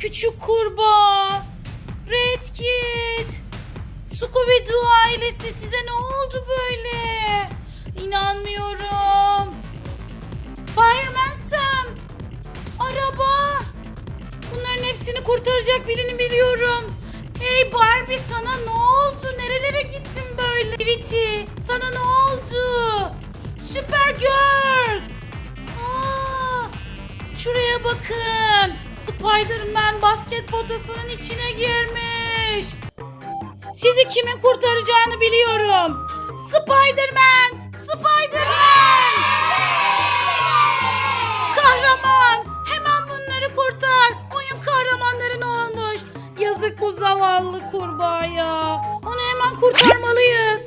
Küçük kurbağa. Red Kit. Scooby-Doo ailesi size ne oldu böyle? İnanmıyorum. Fireman Sam. Araba. Bunların hepsini kurtaracak birini biliyorum. Hey Barbie sana ne oldu? Nerelere gittin böyle? Tweety sana ne oldu? Süper Girl. Aa, şuraya bakın. Spider-Man basket potasının içine girmiş. Sizi kimin kurtaracağını biliyorum. Spider-Man! Spider-Man! Kahraman! Hemen bunları kurtar. Oyun kahramanları ne olmuş? Yazık bu zavallı kurbağaya. Onu hemen kurtarmalıyız.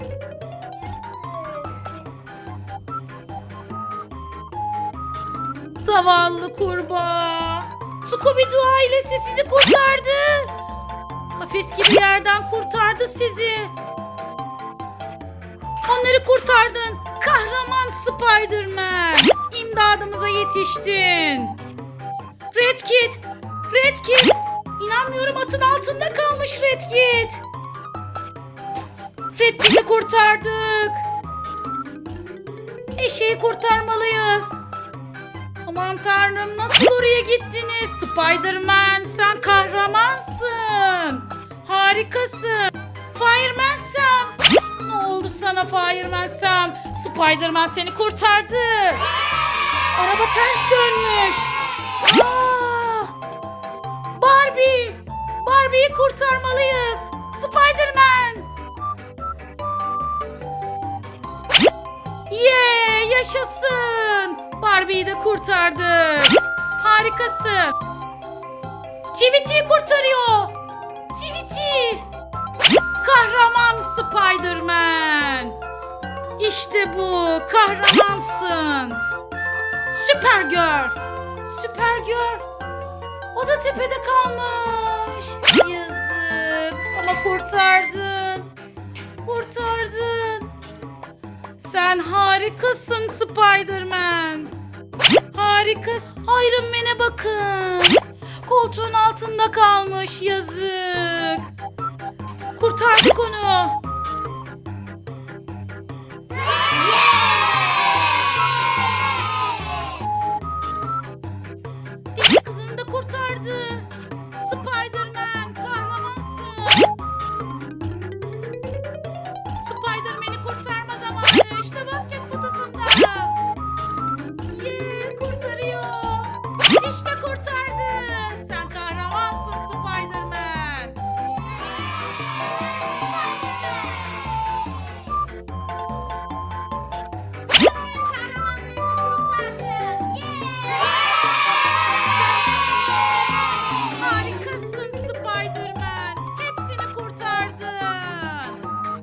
Zavallı kurbağa. Scooby-Doo ailesi sizi kurtardı. Kafes gibi yerden kurtardı sizi. Onları kurtardın. Kahraman Spider-Man. İmdadımıza yetiştin. Red Kit. Red Kit. İnanmıyorum atın altında kalmış Red Kit. Red Kit'i kurtardık. Eşeği kurtarmalıyız. Aman tanrım nasıl oraya gittiniz? Spider-Man sen kahramansın. Harikasın. Fireman Sam. Ne oldu sana Fireman Sam? Spider-Man seni kurtardı. Araba ters dönmüş. Aa! Barbie. Barbie'yi kurtarmalıyız. Spider-Man. Yeah, yaşasın. Barbie'yi de kurtardık. Harikasın. Tweety'yi kurtarıyor. Tweety. Kahraman Spider-Man. İşte bu. Kahramansın. Süper Girl. Süper Girl. O da tepede kalmış. Sen harikasın Spider-Man. Harika. Iron Man'e bakın. Koltuğun altında kalmış yazık. Kurtardık onu.